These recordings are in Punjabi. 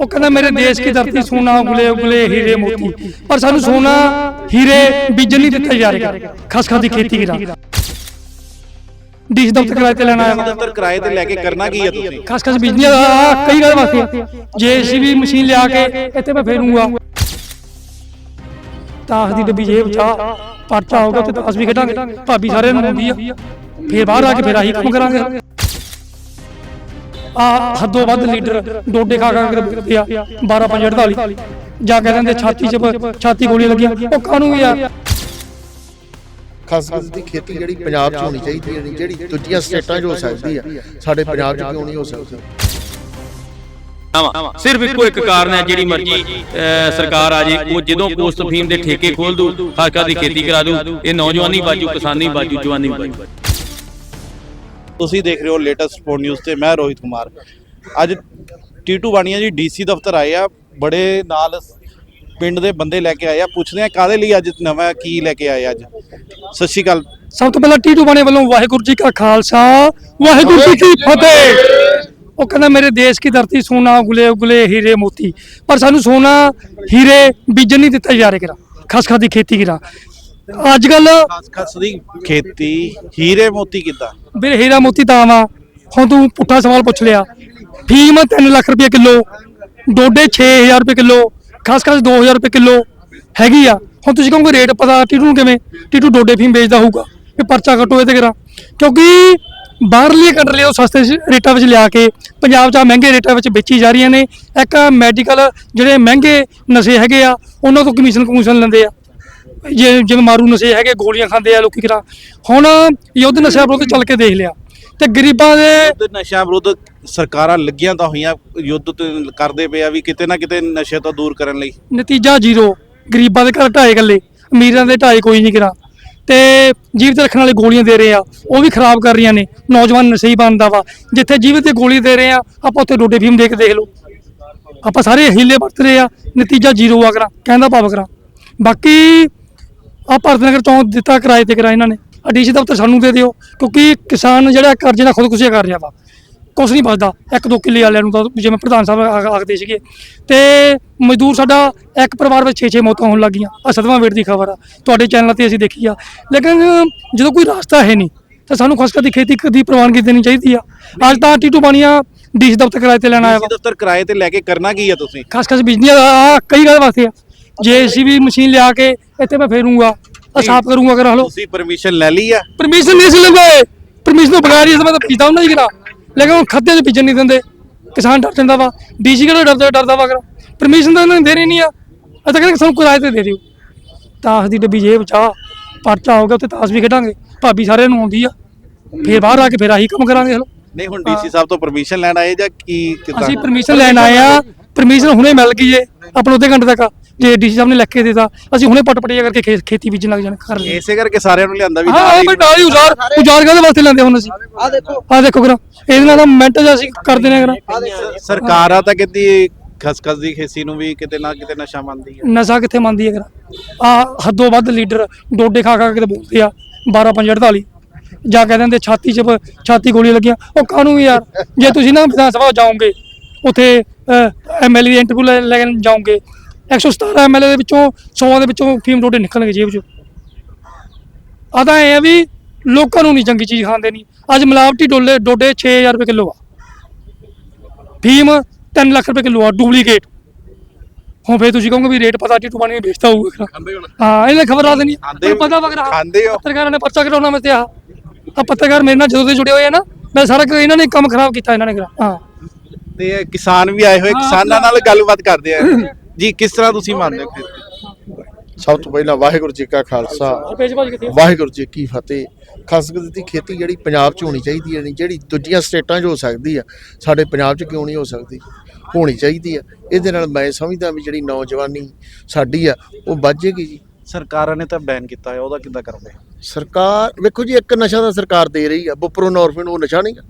ਉਹ ਕਹਿੰਦਾ ਮੇਰੇ ਦੇਸ਼ ਕੀ ਧਰਤੀ ਸੋਨਾ ਉਗਲੇ ਉਗਲੇ ਹੀਰੇ ਮੋਤੀ। ਪਰ ਸਾਨੂੰ ਸੋਨਾ ਹੀਰੇ ਬੀਜਣ ਨਹੀਂ ਦਿੱਤੇ ਜਾ ਰਹੇ। ਖਸਖਸ ਦੀ ਖੇਤੀ ਕਰਾ। ਡੀਸ਼ ਦਫ਼ਤਰ ਕਿਰਾਏ ਤੇ ਲੈਣਾ ਆਇਆ। ਦਫ਼ਤਰ ਕਿਰਾਏ ਤੇ ਲੈ ਕੇ ਕਰਨਾ ਕੀ ਹੈ ਤੁਸੀਂ? ਖਸਖਸ ਬੀਜਣੀ ਆ। ਕਈ ਗੱਲ ਵਾਸਤੇ। ਜੇਸੀਬੀ ਮਸ਼ੀਨ ਲਿਆ ਕੇ ਇੱਥੇ ਮੈਂ ਫੇਰੂੰਗਾ ਤਾਖ ਦੀ ਡੱਬੀ ਜੇਬ ਚਾ ਪਰਚਾ ਹੋਗਾ ਤੇ ਤਾਸ ਵੀ ਖੇਡਾਂਗੇ। ਭਾਬੀ ਸਾਰਿਆਂ ਨੂੰ ਆਉਂਦੀ ਆ। ਫੇਰ ਬਾਹਰ ਆ ਕੇ ਫੇਰ ਆਹੀ ਕੰਮ ਕਰਾਂਗੇ। ਆ ਹੱਦੋਂ ਵੱਧ ਲੀਡਰ ਡੋਡੇ ਖਾ ਖਾ ਕੇ ਬੁੱਤੇ ਆ 12 5 48 ਜਾ ਕੇ ਕਹਿੰਦੇ ਛਾਤੀ 'ਚ ਛਾਤੀ ਗੋਲੀ ਲੱਗੀਆਂ। ਉਹ ਕਾਹਨੂੰ ਯਾਰ ਖਸਖਸ ਦੀ ਖੇਤੀ ਜਿਹੜੀ ਪੰਜਾਬ 'ਚ ਹੋਣੀ ਚਾਹੀਦੀ ਹੈ ਜਿਹੜੀ ਦੂਜੀਆਂ ਸਟੇਟਾਂ 'ਚ ਹੋ ਸਕਦੀ ਆ ਸਾਡੇ ਪੰਜਾਬ 'ਚ ਕਿਉਂ ਨਹੀਂ ਹੋ ਸਕਦੀ? ਸਿਰਫ ਇੱਕੋ ਇੱਕ ਕਾਰਨ ਹੈ ਜਿਹੜੀ ਮਰਜ਼ੀ ਸਰਕਾਰ ਆ ਜੇ। ਉਹ ਜਦੋਂ ਪੋਸਟ ਫੀਮ ਦੇ ਠੇਕੇ ਖੋਲ ਦੂ ਖਾਕਾ ਦੀ ਖੇਤੀ ਕਰਾ ਦੂ ਇਹ ਨੌਜਵਾਨੀ ਬਾਜੂ ਕਿਸਾਨੀ ਬਾਜੂ ਜਵਾਨੀ ਬਾਜੂ। ਤੁਸੀਂ ਦੇਖ ਰਹੇ ਹੋ ਲੇਟੈਸਟ ਸਪੋਰਟ ਨਿਊਜ਼ ਤੇ ਮੈਂ ਰੋਹਿਤ ਕੁਮਾਰ। ਅੱਜ ਟੀਟੂ ਬਾਣੀਆ ਜੀ ਡੀਸੀ ਦਫ਼ਤਰ ਆਏ ਆ ਬੜੇ ਨਾਲ ਪਿੰਡ ਦੇ ਬੰਦੇ ਲੈ ਕੇ ਆਏ ਆ ਪੁੱਛਦੇ ਆ ਕਾਦੇ ਲਈ ਅੱਜ ਨਵਾਂ ਕੀ ਲੈ ਕੇ ਆਏ ਅੱਜ? ਸਤਿ ਸ਼੍ਰੀ ਅਕਾਲ। ਸਭ ਤੋਂ ਪਹਿਲਾਂ ਟੀਟੂ ਬਾਣੇ ਵੱਲੋਂ ਵਾਹਿਗੁਰੂ ਜੀ ਕਾ ਖਾਲਸਾ ਵਾਹਿਗੁਰੂ ਜੀ ਕੀ ਫਤਿਹ। ਉਹ ਕਹਿੰਦਾ ਮੇਰੇ ਦੇਸ਼ ਕੀ ਧਰਤੀ ਸੋਨਾ ਉਗਲੇ ਉਗਲੇ ਹੀਰੇ ਮੋਤੀ। ਪਰ ਸਾਨੂੰ ਸੋਨਾ ਹੀਰੇ ਬੀਜਣ ਨਹੀਂ ਦਿੱਤੇ ਜਾ ਰਹੇ। ਕਿਰਾ ਖਸਖਸ ਦੀ ਖੇਤੀ ਕਿਰਾ। ਅੱਜ ਕੱਲ ਖਸਖਸ ਦੀ ਖੇਤੀ ਹੀਰੇ ਮੋਤੀ ਕਿੱਦਾਂ? ਵੀਰੇ ਹੀਰਾ ਮੋਤੀ ਤਾਂ ਵਾ। ਹੁਣ ਤੂੰ ਪੁੱਠਾ ਸਵਾਲ ਪੁੱਛ ਲਿਆ। ਫੀਮ 3 ਲੱਖ ਰੁਪਏ ਕਿਲੋ ਡੋਡੇ 6000 ਰੁਪਏ ਕਿਲੋ ਖਸਖਸ 2000 ਰੁਪਏ ਕਿਲੋ ਹੈਗੀ ਆ। ਹੁਣ ਤੁਸੀਂ ਕਹੋਗੇ ਰੇਟ ਪਤਾ ਟੀਟੂ ਨੂੰ ਕਿਵੇਂ? ਟੀਟੂ ਡੋਡੇ ਫੀਮ ਵੇਚਦਾ ਹੋਊਗਾ। ਇਹ ਪਰਚਾ ਕੱਟੋ ਇਹ ਤੇ ਕਰਾ ਕਿਉਂਕਿ ਬਾਹਰਲੀ ਕੰਟਰੀ ਉਹ ਸਸਤੇ ਰੇਟਾਂ ਵਿੱਚ ਲਿਆ ਕੇ ਪੰਜਾਬ 'ਚ ਮਹਿੰਗੇ ਰੇਟਾਂ ਵਿੱਚ ਵੇਚੀ ਜਾ ਰਹੀਆਂ ਨੇ। ਇੱਕ ਮੈਡੀਕਲ ਜਿਹੜੇ ਮਹਿੰਗੇ ਨਸ਼ੇ ਹੈਗੇ ਆ ਉਹਨਾਂ ਤੋਂ ਕਮਿਸ਼ਨ ਕਮਿਸ਼ਨ ਲੈਂਦੇ ਆ। ਜੇ ਜਿਵੇਂ ਮਾਰੂ ਨਸ਼ੇ ਹੈਗੇ ਗੋਲੀਆਂ ਖਾਂਦੇ ਆ ਲੋਕੀ ਕਿਰਾ ਹੁਣ ਯੁੱਧ ਨਸ਼ਾ ਵਿਰੁੱਧ ਚੱਲ ਕੇ ਦੇਖ ਲਿਆ। ਤੇ ਗਰੀਬਾਂ ਦੇ ਤੇ ਨਸ਼ਿਆਂ ਵਿਰੁੱਧ ਸਰਕਾਰਾਂ ਲੱਗੀਆਂ ਤਾਂ ਹੋਈਆਂ ਯੁੱਧ ਤੇ ਕਰਦੇ ਪਏ ਆ ਵੀ ਕਿਤੇ ਨਾ ਕਿਤੇ ਨਸ਼ੇ ਤੋਂ ਦੂਰ ਕਰਨ ਲਈ। ਨਤੀਜਾ ਜ਼ੀਰੋ। ਗਰੀਬਾਂ ਦੇ ਘਰ ਢਾਏ ਗੱਲੇ ਅਮੀਰਾਂ ਦੇ ਢਾਏ ਕੋਈ ਨਹੀਂ ਕਰਾ ਤੇ ਜੀਵਤ ਰੱਖਣ ਵਾਲੇ ਗੋਲੀਆਂ ਦੇ ਰਹੇ ਆ ਉਹ ਵੀ ਖਰਾਬ ਕਰ ਰਹੀਆਂ ਨੇ। ਨੌਜਵਾਨ ਨਸ਼ਈ ਬਣਦਾ ਵਾ। ਜਿੱਥੇ ਜੀਵਤ ਤੇ ਗੋਲੀ ਦੇ ਰਹੇ ਆ ਆਪਾਂ ਉੱਥੇ ਡੋਡੇ ਫੀਮ ਦੇ ਕੇ ਦੇਖ ਲਓ। ਆਪਾਂ ਸਾਰੇ ਹੀਲੇ ਵਰਤ ਰਹੇ ਆ ਨਤੀਜਾ ਜ਼ੀਰੋ ਆ ਕਰਾ ਕਹਿੰਦਾ ਪਾਵ ਕਰਾ ਬਾਕੀ ਆ ਭਾਰਤ ਨਗਰ ਚੌਂਕ ਦਿੱਤਾ ਕਿਰਾਏ ਤੇ ਕਰਾ ਇਹਨਾਂ ਨੇ। ਅਡੀਸ਼ ਦਫ਼ਤਰ ਸਾਨੂੰ ਦੇ ਦਿਓ ਕਿਉਂਕਿ ਕਿਸਾਨ ਜਿਹੜਾ ਕਰਜ਼ੇ ਨਾਲ ਖੁਦਕੁਸ਼ੀ ਕਰ ਰਿਹਾ ਵਾ ਕੁਛ ਨਹੀਂ ਬਚਦਾ। ਇੱਕ ਦੋ ਕਿੱਲੇ ਵਾਲਿਆਂ ਨੂੰ ਤਾਂ ਜਿਵੇਂ ਪ੍ਰਧਾਨ ਸਾਹਿਬ ਆ- ਆਖਦੇ ਸੀਗੇ। ਤੇ ਮਜ਼ਦੂਰ ਸਾਡਾ ਇੱਕ ਪਰਿਵਾਰ ਵਿੱਚ 6-6 ਮੌਤਾਂ ਹੋਣ ਲੱਗੀਆਂ। ਆ ਸਦਮਾ ਵੇਟ ਦੀ ਖਬਰ ਆ। ਤੁਹਾਡੇ ਚੈਨਲ ਤੇ ਅਸੀਂ ਦੇਖੀ ਆ। ਲੇਕਿਨ ਜਦੋਂ ਕੋਈ ਰਸਤਾ ਹੈ ਨਹੀਂ ਤਾਂ ਸਾਨੂੰ ਖਸਕਾ ਦੀ ਖੇਤੀ ਦੀ ਪ੍ਰਵਾਨਗੀ ਦੇਣੀ ਚਾਹੀਦੀ ਆ। ਅੱਜ ਤਾਂ ਟੀਟੂ ਬਾਣੀਆ ਡੀਸ਼ ਦਫ਼ਤਰ ਕਿਰਾਏ ਤੇ ਲੈਣਾ ਆਇਆ ਵਾ। ਡੀਸੀ ਦਫ਼ਤਰ ਕਿਰਾਏ ਤੇ ਲੈ ਕੇ ਕਰਨਾ ਕੀ ਹੈ ਤੁਸੀਂ? ਖਸਖਸ ਬੀਜਣੀ ਆ ਆਹ ਕਈ ਗੱਲ ਵਾਸਤੇ ਆ। ਜੇਸੀਬੀ ਮਸ਼ੀਨ ਲਿਆ ਕੇ ਇੱਥੇ ਮੈਂ ਫੇਰੂੰਗਾ ਆ ਸਾਫ਼ ਕਰੂੰਗਾ ਕਰਾ ਲਓ ਤੁਸੀਂ ਪਰਮਿਸ਼ਨ ਲੈ ਲਈ ਆ? ਪਰਮਿਸ਼ਨ ਨਹੀਂ ਸੀ ਲੈਂਦੇ। ਪਰਮਿਸ਼ਨ ਤੋਂ ਬਗੈਰ ਹੀ ਇਸ ਮੈਂ ਤਾਂ ਪੀਤਾ ਹੁੰਦਾ ਹੀ ਕਰਾ ਲੇਕਿਨ ਹੁਣ ਖੱਤੇ 'ਚ ਬੀਜਣ ਨਹੀਂ ਦਿੰਦੇ। ਕਿਸਾਨ ਡਰ ਜਾਂਦਾ ਵਾ। ਡੀਸੀ ਕਿਹੜਾ ਡਰਦਾ ਡਰਦਾ ਵਾ ਕਰਾ ਪਰਮਿਸ਼ਨ ਤਾਂ ਇਹਨਾਂ ਨੇ ਦੇਣੀ ਨਹੀਂ ਆ। ਤਾਂ ਕਹਿੰਦੇ ਸਾਨੂੰ ਕਿਰਾਏ ਤੇ ਦੇ ਦਿਓ। ਤਾਸ ਦੀ ਡੱਬੀ ਜੇਬ ਚਾ ਪਰਚਾ ਹੋ ਗਿਆ ਉੱਤੇ ਤਾਸ ਵੀ ਖੇਡਾਂਗੇ। ਭਾਬੀ ਸਾਰਿਆਂ ਨੂੰ ਆਉਂਦੀ ਆ। ਫੇਰ ਬਾਹਰ ਆ ਕੇ ਫੇਰ ਆਹੀ ਕੰਮ ਕਰਾਂਗੇ ਹਲੋ। ਨਹੀਂ ਹੁਣ ਡੀਸੀ ਸਾਹਿਬ ਤੋਂ ਪਰਮਿਸ਼ਨ ਲੈਣ ਆਏ ਜਾਂ ਕੀ ਕਿੱਦਾਂ? ਅਸੀਂ ਪਰਮਿਸ਼ਨ ਲੈਣ ਆਏ ਆ। ਪਰਮਿਸ਼ਨ ਹੁਣੇ ਮਿਲ ਗਈ ਏ। ਆਪਣਾ ਅੱਧੇ ਘੰਟੇ ਤੱਕ। ਜੇ ਡੀਸੀ ਸਾਹਿਬ ਨੇ ਲਿਖ ਕੇ ਦਿੱਤਾ ਅਸੀਂ ਹੁਣੇ ਪਟਪਟੀਆ ਕਰਕੇ ਖੇ- ਖੇਤੀ ਬੀਜਣ ਲੱਗ ਜਾਣਾ ਕਰ ਲਈ। ਇਸੇ ਕਰਕੇ ਸਾਰਿਆਂ ਨੂੰ ਲਿਆਂਦਾ ਵੀ ਹਾਂ ਨਾਲ ਹਾਂ ਹੀ- ਬਈ ਨਾਲ ਹੀ ਉਜਾਰ ਉਜਾਰ ਕਾਹਦੇ ਵਾਸਤੇ ਲੈਂਦੇ ਹੁਣ ਅਸੀਂ। ਆ ਦੇਖੋ। ਆ ਦੇਖੋ ਕਰਾ ਇਹਦੇ ਨਾਲ ਤਾਂ ਮਿੰਟ ਚ ਅਸੀਂ ਕਰਦੇ ਨੇ ਕਰਾ ਸ- ਸਰਕਾਰਾਂ ਤਾਂ ਕਹਿੰਦੀ ਖਸਖਸ ਦੀ ਖੇਤੀ ਨੂੰ ਵੀ ਕਿਤੇ ਨਾ ਕਿਤੇ ਨਸ਼ਾ ਮੰਨਦੀ ਹੈ ਨਸ਼ਾ ਕਿੱਥੇ ਮੰਨਦੀ ਹੈ ਕਰਾ ਆ ਹੱਦੋਂ ਵੱਧ ਲੀਡਰ ਡੋਡੇ ਖਾ ਖਾ ਕੇ ਤੇ ਬੋਲਦੇ ਆ 12 5 48 ਜਾ ਕੇ ਦਿੰਦੇ ਛਾਤੀ 'ਚ ਛਾਤੀ ਗੋਲੀ ਲੱਗੀਆਂ ਉਹ ਕਾਹਨੂੰ ਯਾਰ? ਜੇ ਤੁਸੀਂ ਨਾ ਵਿਧਾਨ ਸਭਾ ਜਾਓਗੇ ਉੱਥੇ ਐਮਐਲਏ ਦੀ ਇੰਟਰਵਿਊ ਲੈ ਲੈ ਕੇ ਜਾਓਗੇ 117 ਐਮਐਲਏ ਦੇ ਵਿੱਚੋਂ 100 ਦੇ ਵਿੱਚੋਂ ਫੀਮ ਡੋਡੇ ਨਿਕਲਣਗੇ ਜੇਬ 'ਚੋਂ। ਆ ਤਾਂ ਇਹ ਆ ਵੀ ਲੋਕਾਂ ਨੂੰ ਨਹੀਂ ਚੰਗੀ ਚੀਜ਼ ਖਾਂਦੇ ਨਹੀਂ ਅੱਜ ਮਿਲਾਵਟੀ ਡੋਲੇ ਡੋਡੇ 6000 ਰੁਪਏ ਕਿਲੋ ਆ। ਫੀਮ 3 ਲੱਖ ਰੁਪਏ ਕਿਲੋ ਆ ਡੁਪਲੀਕੇਟ। ਹੁਣ ਫੇਰ ਤੁਸੀਂ ਕਹੋਗੇ ਵੀ ਰੇਟ ਪਤਾ ਟੀਟੂ ਪਾਣੀ ਵੇਚਦਾ ਹੋਊਗਾ ਹਾਂ ਇਹਨੇ ਖਬਰ ਆ ਦੇਣੀ ਹੋ? ਪਤਾ ਵਗਰਾ। ਖਾਂਦੇ ਹੋ? ਪੱਤਰਕਾਰਾਂ ਨੇ ਪਰਚਾ ਕਰਾਉਣਾ ਮੈਂ ਤੇ ਆ। ਆ ਪੱਤਰਕਾਰ ਮੇਰੇ ਨਾਲ ਜਦੋਂ ਦੇ ਜੁੜੇ ਹੋਏ ਆ ਨਾ ਮੈਂ ਸਾਰਾ ਇਹਨਾਂ ਨੇ ਕੰਮ ਖਰਾਬ ਕੀਤਾ ਇਹਨਾਂ ਨੇ ਹਾਂ। ਤੇ ਕਿਸਾਨ ਵੀ ਆਏ ਹੋਏ ਕਿਸਾਨਾਂ ਨਾਲ ਗੱਲਬਾਤ ਕਰਦੇ ਆ। ਜੀ ਕਿਸ ਤਰ੍ਹਾਂ ਤੁਸੀਂ ਮੰਨਦੇ ਹੋ ਖੇਤੀ? ਸਭ ਤੋਂ ਪਹਿਲਾਂ ਵਾਹਿਗੁਰੂ ਜੀ ਕਾ ਖਾਲਸਾ? ਵਾਹਿਗੁਰੂ ਜੀ ਕੀ ਫਤਿਹ। ਖਸਖਸ ਦੀ ਖੇਤੀ ਜਿਹੜੀ ਪੰਜਾਬ 'ਚ ਹੋਣੀ ਚਾਹੀਦੀ ਹੈ ਨਹੀਂ ਜਿਹੜੀ ਦੂਜੀਆਂ ਸਟੇਟਾਂ 'ਚ ਹੋ ਸਕਦੀ ਆ ਸਾਡੇ ਪੰਜਾਬ 'ਚ ਕਿਉਂ ਨਹੀਂ ਹੋ ਸਕਦੀ? ਹੋਣੀ ਚਾਹੀਦੀ ਆ। ਇਹਦੇ ਨਾਲ ਮੈਂ ਸਮਝਦਾ ਵੀ ਜਿਹੜੀ ਨੌਜਵਾਨੀ ਸਾਡੀ ਆ ਉਹ ਵੱਜੇਗੀ ਜੀ। ਸਰਕਾਰਾਂ ਨੇ ਤਾਂ ਬੈਨ ਕੀਤਾ ਹੈ ਉਹਦਾ ਕਿੱਦਾਂ ਕਰਦੇ? ਸਰਕਾਰ ਵੇਖੋ ਜੀ ਇੱਕ ਨਸ਼ਾ ਦਾ ਸਰਕਾਰ ਦੇ ਰਹੀ ਆ ਬੁਪਰੋਨੋਰਫਿਨ ਉਹ ਨਸ਼ਾ ਨਹੀਂਗਾ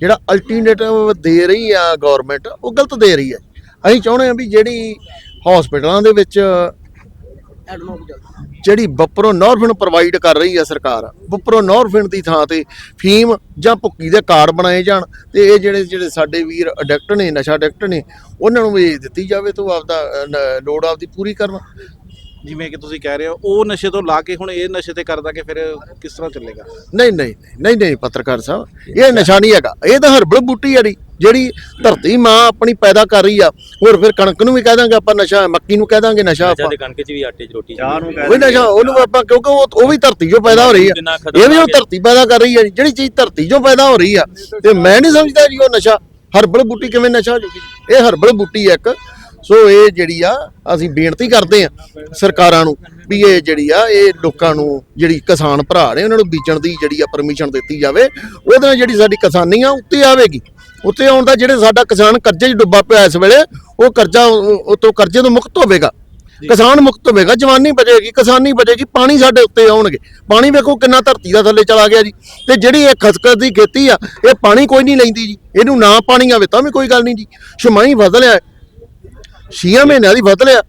ਜਿਹੜਾ ਅਲਟਰਨੇਟਿਵ ਦੇ ਰਹੀ ਆ ਗਵਰਨਮੈਂਟ ਉਹ ਗਲਤ ਦੇ ਰਹੀ ਆ। ਅਸੀਂ ਚਾਹੁੰਦੇ ਆ ਵੀ ਜਿਹੜੀ ਹਸਪੀਟਲਾਂ ਦੇ ਵਿੱਚ ਜਿਹੜੀ ਬਪਰੋਨੋਰਫਿਨ ਪ੍ਰੋਵਾਈਡ ਕਰ ਰਹੀ ਹੈ ਸਰਕਾਰ ਬਪਰੋਨੋਰਫਿਨ ਦੀ ਥਾਂ ਤੇ ਫੀਮ ਜਾਂ ਭੁੱਕੀ ਦੇ ਕਾਰਡ ਬਣਾਏ ਜਾਣ ਤੇ ਇਹ ਜਿਹੜੇ ਜਿਹੜੇ ਸਾਡੇ ਵੀਰ ਅਡਿਕਟ ਨੇ ਨਸ਼ਾ ਅਡਿਕਟ ਨੇ ਉਹਨਾਂ ਨੂੰ ਵੀ ਦਿੱਤੀ ਜਾਵੇ ਤੋਂ ਆਪਦਾ ਲੋੜ ਆਪਦੀ ਪੂਰੀ ਕਰਨ। ਜਿਵੇਂ ਕਿ ਤੁਸੀਂ ਕਹਿ ਰਹੇ ਹੋ ਉਹ ਨਸ਼ੇ ਤੋਂ ਲਾ ਕੇ ਹੁਣ ਇਹ ਨਸ਼ੇ ਤੇ ਕਰਦਾ ਕਿ ਫਿਰ ਕਿਸ ਤਰ੍ਹਾਂ ਚੱਲੇਗਾ? ਨਹੀਂ ਨਹੀਂ ਨਹੀਂ, ਨਹੀਂ ਪੱਤਰਕਾਰ ਸਾਹਿਬ ਇਹ ਨਸ਼ਾ ਨਹੀਂ ਹੈਗਾ। ਇਹ ਤਾਂ ਹਰਬਲ ਬੂਟੀ ਆ ਜੀ। ਜਿਹੜੀ ਧਰਤੀ ਮਾਂ ਆਪਣੀ ਪੈਦਾ ਕਰ ਰਹੀ ਆ ਹੋਰ ਫਿਰ ਕਣਕ ਨੂੰ ਵੀ ਕਹਿ ਦਾਂਗੇ ਆਪਾਂ ਨਸ਼ਾ ਮੱਕੀ ਨੂੰ ਕਹਿ ਦਾਂਗੇ ਨਸ਼ਾ ਆਪਾਂ। ਕਣਕ 'ਚ ਵੀ ਆਟੇ 'ਚ ਰੋਟੀ 'ਚ ਵੀ। ਉਹ ਨਸ਼ਾ ਉਹਨੂੰ ਆਪਾਂ ਕਿਉਂਕਿ ਉਹ ਉਹ ਵੀ ਧਰਤੀ 'ਚੋਂ ਪੈਦਾ ਹੋ ਰਹੀ ਆ। ਇਹ ਵੀ ਉਹ ਧਰਤੀ ਪੈਦਾ ਕਰ ਰਹੀ ਆ। ਜਿਹੜੀ ਚੀਜ਼ ਧਰਤੀ 'ਚੋਂ ਪੈਦਾ ਹੋ ਰਹੀ ਆ। ਤੇ ਮੈਂ ਨਹੀਂ ਸਮਝਦਾ ਜੀ ਉਹ ਨਸ਼ਾ। ਹਰਬਲ ਬੂਟੀ ਕਿਵੇਂ ਨਸ਼ਾ ਹੋ ਜੂਗੀ ਇਹ ਹਰਬਲ ਬੂਟੀ ਆ ਇੱਕ। ਸੋ ਇਹ ਜਿਹੜੀ ਆ ਅਸੀਂ ਬੇਨਤੀ ਕਰਦੇ ਆ ਸਰਕਾਰਾਂ ਨੂੰ ਵੀ ਇਹ ਜਿਹੜੀ ਆ ਇਹ ਲੋਕਾਂ ਨੂੰ ਜਿਹੜੀ ਕਿਸਾਨ ਭਰਾ ਨੇ ਉਹਨਾਂ ਨੂੰ ਬੀਜਣ ਦੀ ਜਿਹੜੀ ਆ ਪਰਮਿਸ਼ਨ ਦਿੱਤੀ ਜਾਵੇ ਉਹਦੇ ਨਾਲ ਜਿਹੜੀ ਸਾਡੀ ਕਿਸਾਨੀ ਆ ਉੱਤੇ ਆਵੇਗੀ। ਉੱਤੇ ਆਉਣ ਦਾ ਜਿਹੜੇ ਸਾਡਾ ਕਿਸਾਨ ਕਰਜ਼ੇ 'ਚ ਡੁੱਬਾ ਪਿਆ ਇਸ ਵੇਲੇ ਉਹ ਕਰਜ਼ਾ ਉਹ ਉਹ ਤੋਂ ਕਰਜ਼ੇ ਤੋਂ ਮੁਕਤ ਹੋਵੇਗਾ। ਕਿਸਾਨ ਮੁਕਤ ਹੋਵੇਗਾ ਜਵਾਨੀ ਬਚੇਗੀ ਕਿਸਾਨੀ ਬਚੇਗੀ ਪਾਣੀ ਸਾਡੇ ਉੱਤੇ ਆਉਣਗੇ। ਪਾਣੀ ਵੇਖੋ ਕਿੰਨਾ ਧਰਤੀ ਦਾ ਥੱਲੇ ਚਲਾ ਗਿਆ ਜੀ। ਤੇ ਜਿਹੜੀ ਇਹ ਖਸਖਸ ਦੀ ਖੇਤੀ ਆ ਇਹ ਪਾਣੀ ਕੋਈ ਨਹੀਂ ਲੈਂਦੀ ਜੀ। ਇਹਨੂੰ ਨਾ ਪਾਣੀ ਆਵੇ ਤਾਂ ਵੀ ਕੋਈ ਗੱਲ ਨਹੀਂ ਜੀ। ਛਮਾਈ ਬਦਲਿਆ। ਛੀਆਂ ਮਹੀਨਿਆਂ ਦੀ ਫਸਲ ਆ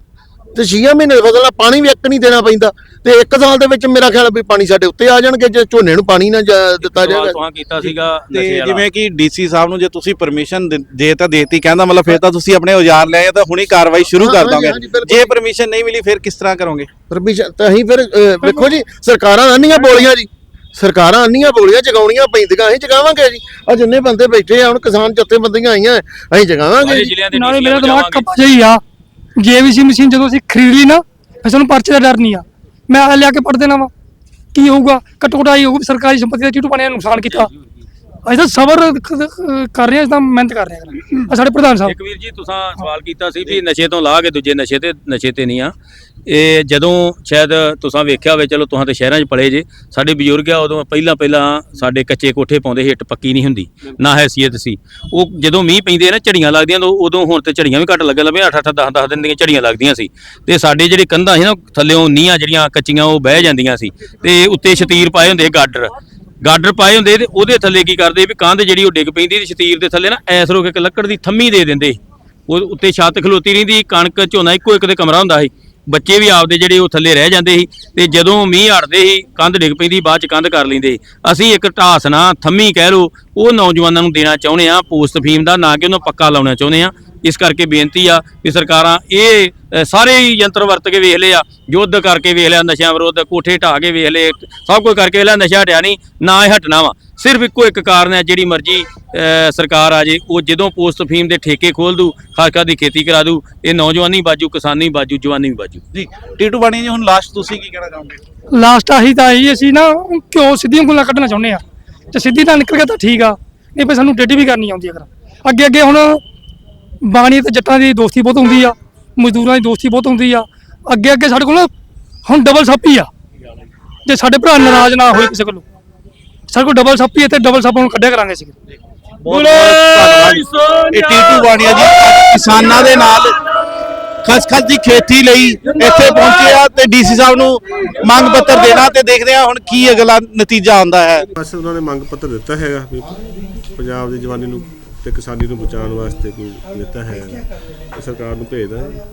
ਤੇ ਛੀਆਂ ਮਹੀਨੇ ਦੀ ਫਸਲ ਆ ਪਾਣੀ ਵੀ ਇੱਕ ਨਹੀਂ ਦੇਣਾ ਪੈਂਦਾ। ਤੇ ਇੱਕ ਸਾਲ ਦੇ ਵਿੱਚ ਮੇਰਾ ਖਿਆਲ ਵੀ ਪਾਣੀ ਸਾਡੇ ਉੱਤੇ ਆ ਜਾਣਗੇ ਜੇ ਝੋਨੇ ਨੂੰ ਪਾਣੀ ਨਾ ਜਾ- ਦਿੱਤਾ ਜਾਏਗਾ ਤੁਹਾਂ ਕੀਤਾ ਸੀਗਾ ਤੇ ਨਸ਼ੇ ਵਾਲਾ। ਜਿਵੇਂ ਕਿ ਡੀਸੀ ਸਾਹਿਬ ਨੂੰ ਜੇ ਤੁਸੀਂ ਪਰਮਿਸ਼ਨ ਦੇ ਤਾਂ ਦੇਤੀ ਕਹਿੰਦਾ ਮਤਲਬ ਫਿਰ ਤਾਂ ਤੁਸੀਂ ਆਪਣੇ ਔਜ਼ਾਰ ਲੈ ਆਏ ਤਾਂ ਹੁਣੀ ਕਾਰਵਾਈ ਸ਼ੁਰੂ ਕਰ ਹਾਂਜੀ, ਦੋਗੇ। ਹਾਂਜੀ, ਬਿਲਕੁਲ। ਜੇ ਪਰਮਿਸ਼ਨ ਨਹੀਂ ਮਿਲੀ ਫਿਰ ਕਿਸ ਤਰ੍ਹਾਂ ਕਰੋਗੇ? ਪਰਮਿਸ਼ਨ ਤਾਂ ਅਸੀਂ ਫਿਰ ਅਹ, ਵੇਖੋ ਜੀ ਸਰਕਾਰਾਂ ਅੰਨੀਆਂ ਬੋਲੀਆਂ ਜੀ। ਸਰਕਾਰਾਂ ਅੰਨੀਆਂ ਬੋਲੀਆਂ ਜਗਾਉਣੀਆਂ ਪੈਂਦੀਆਂ ਅਸੀਂ ਜਗਾਵਾਂਗੇ ਜੀ। ਆ ਜਿੰਨੇ ਬੰਦੇ ਬੈਠੇ ਆ ਹੁਣ ਕਿਸਾਨ ਜਥੇਬੰਦੀਆਂ ਆਈਆਂ ਅਸੀਂ ਜਗਾਵਾਂਗੇ ਸਾਰੇ ਜੀ। ਜ਼ਿਲ੍ਹਿਆਂ ਦੇ ਨਾਲੇ ਮੇਰਾ ਦਿਮਾਗ ਜਾਵਾਂਗੇ। ਕੱਪਾ ਜਿਹੀ ਆ। ਜੇਵੀਸੀ ਮਸ਼ੀਨ ਜਦੋਂ ਅਸੀਂ ਖਰੀਦ ਲਈ ਨਾ, ਫਿਰ ਸਾਨੂੰ ਪਰਚੇ ਦਾ ਡਰ ਨਹੀਂ ਆ। ਮੈਂ ਆ ਲਿਆ ਕੇ ਪੜ ਦੇਣਾ ਵਾ। ਕੀ ਹੋਊਗਾ? ਕਟੋਟਾਈ ਹੋਊਗੀ, ਸਰਕਾਰੀ ਸੰਪਤੀ ਦਾ ਚੀਟੂ ਪਾਣੇ ਨੁਕਸਾਨ ਕੀਤਾ। ਅਸੀਂ ਤਾਂ ਸਬਰ ਕਰ ਰਹੇ ਹਾਂ ਤਾਂ ਮਿਹਨਤ ਕਰ ਰਹੇ ਹਾਂ। ਸਾਡੇ ਪ੍ਰਧਾਨ ਸਾਹਿਬ। ਇੱਕ ਵੀਰ ਜੀ, ਤੁਸੀਂ ਸਵਾਲ ਕੀਤਾ ਸੀ ਵੀ ਨਸ਼ੇ ਤੋਂ ਲਾ ਕੇ ਦੂਜੇ ਨਸ਼ੇ ਤੇ ਨਸ਼ੇ ਤੇ ਨਹੀਂ ਆ। ਇਹ ਜਦੋਂ ਸ਼ਾਇਦ ਤੁਸੀਂ ਵੇਖਿਆ ਹੋਵੇ, ਚਲੋ ਤੁਸੀਂ ਤਾਂ ਸ਼ਹਿਰਾਂ 'ਚ ਪਲੇ ਜੇ, ਸਾਡੇ ਬਜ਼ੁਰਗ ਆ, ਉਦੋਂ ਪਹਿਲਾਂ ਪਹਿਲਾਂ ਸਾਡੇ ਕੱਚੇ ਕੋਠੇ ਪਾਉਂਦੇ ਸੀ, ਇੱਟ ਪੱਕੀ ਨਹੀਂ ਹੁੰਦੀ, ਨਾ ਹੈਸੀਅਤ ਸੀ। ਉਹ ਜਦੋਂ ਮੀਂਹ ਪੈਂਦੇ ਨਾ, ਝੜੀਆਂ ਲੱਗਦੀਆਂ, ਤਾਂ ਉਦੋਂ ਹੁਣ ਤੇ ਝੜੀਆਂ ਵੀ ਘੱਟ ਲੱਗਣ ਲੱਗੇ 8 8 10 10 ਦਿਨ ਦੀਆਂ ਝੜੀਆਂ ਲੱਗਦੀਆਂ ਸੀ। ਤੇ ਸਾਡੇ ਜਿਹੜੇ ਕੰਧਾਂ ਸੀ ਨਾ ਥੱਲਿਓਂ ਨੀਹਾਂ ਜਿਹੜੀਆਂ ਕੱਚੀਆਂ, ਉਹ ਬਹਿ ਜਾਂਦੀਆਂ ਸੀ। ਤੇ ਉੱਤੇ ਸ਼ਤੀਰ ਪਾਏ ਹੁੰਦੇ ਗਾਡਰ। ਗਾਡਰ ਪਾਏ ਹੁੰਦੇ ਤੇ ਉਹਦੇ ਥੱਲੇ ਕੀ ਕਰਦੇ ਵੀ ਕੰਧ ਜਿਹੜੀ ਉਹ ਡਿੱਗ ਪੈਂਦੀ ਤੇ ਸ਼ਤੀਰ ਦੇ ਥੱਲੇ ਨਾ, ਐਸ ਰੋਕ ਕੇ ਇੱਕ ਲੱਕੜ ਦੀ ਥੰਮੀ ਦੇ ਦਿੰਦੇ ਉਹ ਉੱਤੇ ਛੱਤ ਖਲੋਤੀ ਰਹਿੰਦੀ ਕਣਕ ਝੋਨਾ ਇੱਕੋ ਇੱਕ ਦੇ ਕਮਰਾ ਹੁੰਦਾ ਸੀ। ਬੱਚੇ ਵੀ ਆਪਦੇ ਜਿਹੜੇ ਉਹ ਥੱਲੇ ਰਹਿ ਜਾਂਦੇ ਸੀ ਤੇ ਜਦੋਂ ਮੀਂਹ ਹਟਦੇ ਸੀ ਕੰਧ ਡਿੱਗ ਪੈਂਦੀ ਬਾਅਦ ਚ ਕੰਧ ਕਰ ਲੈਂਦੇ ਸੀ। ਅਸੀਂ ਇੱਕ ਢਾਸਨਾ ਥੰਮੀ ਕਹਿ ਲੋ ਉਹ ਨੌਜਵਾਨਾਂ ਨੂੰ ਦੇਣਾ ਚਾਹੁੰਦੇ ਆ ਪੋਸਟ ਫੀਮ ਦਾ ਨਾ ਕਿ ਉਹਨੂੰ ਪੱਕਾ ਲਾਉਣਾ ਚਾਹੁੰਦੇ ਆ ਇਸ ਕਰਕੇ ਬੇਨਤੀ ਆ ਕਿ ਸਰਕਾਰਾਂ ਇਹ ਅ, ਸਾਰੇ ਹੀ ਯੰਤਰ ਵਰਤ ਕੇ ਵੇਖ ਲਏ ਆ ਯੁੱਧ ਕਰਕੇ ਵੇਖ ਲਿਆ ਨਸ਼ਿਆਂ ਵਿਰੁੱਧ ਕੋਠੇ ਢਾਹ ਕੇ ਵੇਖ ਲਏ ਸਭ ਕੁਝ ਕਰਕੇ ਵੇਖ ਲਿਆ ਨਸ਼ਾ ਹਟਿਆ ਨਹੀਂ ਨਾ ਇਹ ਹਟਣਾ ਵਾ ਸਿਰਫ ਇੱਕੋ ਇੱਕ ਕਾਰਨ ਹੈ ਜਿਹੜੀ ਮਰਜ਼ੀ ਸਰਕਾਰ ਆ ਜੇ ਉਹ ਜਦੋਂ ਪੋਸਟ ਫੀਮ ਦੇ ਠੇਕੇ ਖੋਲ ਦੂ ਖਾਕਾ ਦੀ ਖੇਤੀ ਕਰਾ ਦੂ ਇਹ ਨੌਜਵਾਨੀ ਬਾਜੂ ਕਿਸਾਨੀ ਬਾਜੂ ਜਵਾਨੀ ਵੀ ਬਾਜੂ। ਜੀ ਟੀਟੂ ਬਾਣੀ ਜੀ ਹੁਣ ਲਾਸਟ ਤੁਸੀਂ ਕੀ ਕਹਿਣਾ ਚਾਹੋਗੇ? ਲਾਸਟ ਆਹੀ ਤਾਂ ਆਹੀ ਅਸੀਂ ਨਾ ਘਿਓ ਸਿੱਧੀਆਂ ਗੁੱਲਾਂ ਕੱਢਣਾ ਚਾਹੁੰਦੇ ਆ ਤੇ ਸਿੱਧੀ ਤਾਂ ਨਿਕਲ ਗਿਆ ਤਾਂ ਠੀਕ ਆ ਨਹੀਂ ਫਿਰ ਸਾਨੂੰ ਟੇਢੀ ਵੀ ਕਰਨੀ ਆਉਂਦੀ ਆ ਕਰ ਅੱਗੇ ਅੱਗੇ ਹੁਣ ਬਾਣੀ ਤੇ ਜੱਟਾਂ ਦੀ ਦੋਸਤੀ ਬਹੁਤ ਹੁੰਦੀ ਆ ਮਜ਼ਦੂਰਾਂ ਦੀ ਦੋਸਤੀ ਬਹੁਤ ਹੁੰਦੀ ਆ। ਅੱਗੇ ਅੱਗੇ ਸਾਡੇ ਕੋਲ ਹੁਣ ਡਬਲ ਸੱਪੀ ਆ। ਜੇ ਸਾਡੇ ਭਰਾ ਨਾਰਾਜ਼ ਨਾ ਹੋਏ ਕਿਸੇ ਕੋਲੋਂ। ਸਾਡੇ ਕੋਲ ਡਬਲ ਸੱਪੀ ਹੈ ਤੇ ਡਬਲ ਸੱਪ ਹੁਣ ਕੱਢਿਆ ਕਰਾਂਗੇ ਅਸੀਂ। ਬਹੁਤ ਧੰਨਵਾਦ। ਇਹ ਟੀਟੂ ਬਾਣੀਆ ਜੀ ਕਿਸਾਨਾਂ ਦੇ ਨਾਲ ਖਸਖਸ ਦੀ ਖੇਤੀ ਲਈ ਇੱਥੇ ਪਹੁੰਚੇ ਆ ਤੇ ਡੀਸੀ ਸਾਹਿਬ ਨੂੰ ਮੰਗ ਪੱਤਰ ਦੇਣਾ ਤੇ ਦੇਖਦੇ ਆ ਹੁਣ ਕੀ ਅਗਲਾ ਨਤੀਜਾ ਆਉਂਦਾ ਹੈ। ਬਸ ਉਹਨਾਂ ਨੇ ਮੰਗ ਪੱਤਰ ਦਿੱਤਾ ਹੈਗਾ ਵੀ ਪੰਜਾਬ ਦੀ ਜਵਾਨੀ ਨੂੰ ਤੇ ਕਿਸਾਨੀ ਨੂੰ ਬਚਾਉਣ ਵਾਸਤੇ ਕੋਈ ਦਿੱਤਾ ਹੈ ਸਰਕਾਰ ਨੂੰ ਭੇਜਦਾ ਹੈ।